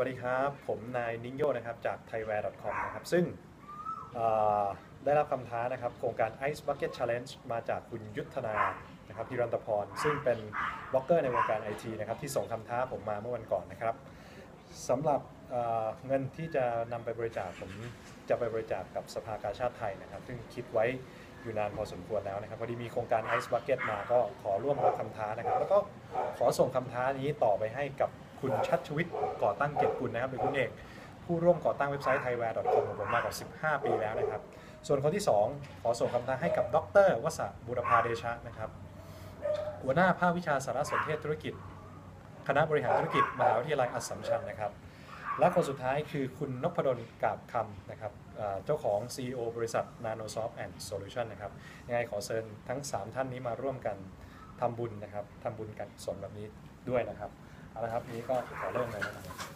วัสดีครับ ผมนายนิงโยนะครับจาก thaiware.com นะครับ ซึ่งได้รับคำท้านะครับ โครงการ Ice Bucket Challenge มาจากคุณยุทธนานะครับพิรันตพร ซึ่งเป็นบล็อกเกอร์ในวงการไอทีนะครับที่ส่งคำท้าผมมาเมื่อวันก่อนนะครับสำหรับเเงินที่จะนำไปบริจาคผมจะไปบริจาคกับสภากาชาติไทยนะครับ ซึ่งคิดไว้อยู่นานพอสมควรแล้วนะครับพอดีมีโครงการ Ice Bucket มาก็ขอร่วมรับคำท้านะครับ แล้วก็ขอส่งคำท้านี้ต่อไปให้กับ คุณชัดชวิตก่อตั้งเกียรติกุลนะครับหรือคุณเอกผู้ร่วมก่อตั้งเว็บไซต์ thaiware.com ของผมมากกว่า 15 ปีแล้วนะครับ ส่วนคนที่ 2 ขอส่งคำท้าให้กับดรวสบุรพาเดชะนะครับ หัวหน้าภาควิชาสารสนเทศธุรกิจ คณะบริหารธุรกิจมหาวิทยาลัยอัสสัมชัญนะครับ และคนสุดท้ายคือคุณนพดลกาบคำนะครับเอ่อเจ้าของ CEO บริษัท Nanosoft and Solution นะครับ ยังไงขอเชิญทั้ง 3 ท่านนี้มาร่วมกันทำบุญนะครับทำบุญกันสนแบบนี้ด้วยนะครับ เอาละครับนี้ก็ขอเริ่มเลยนะครับ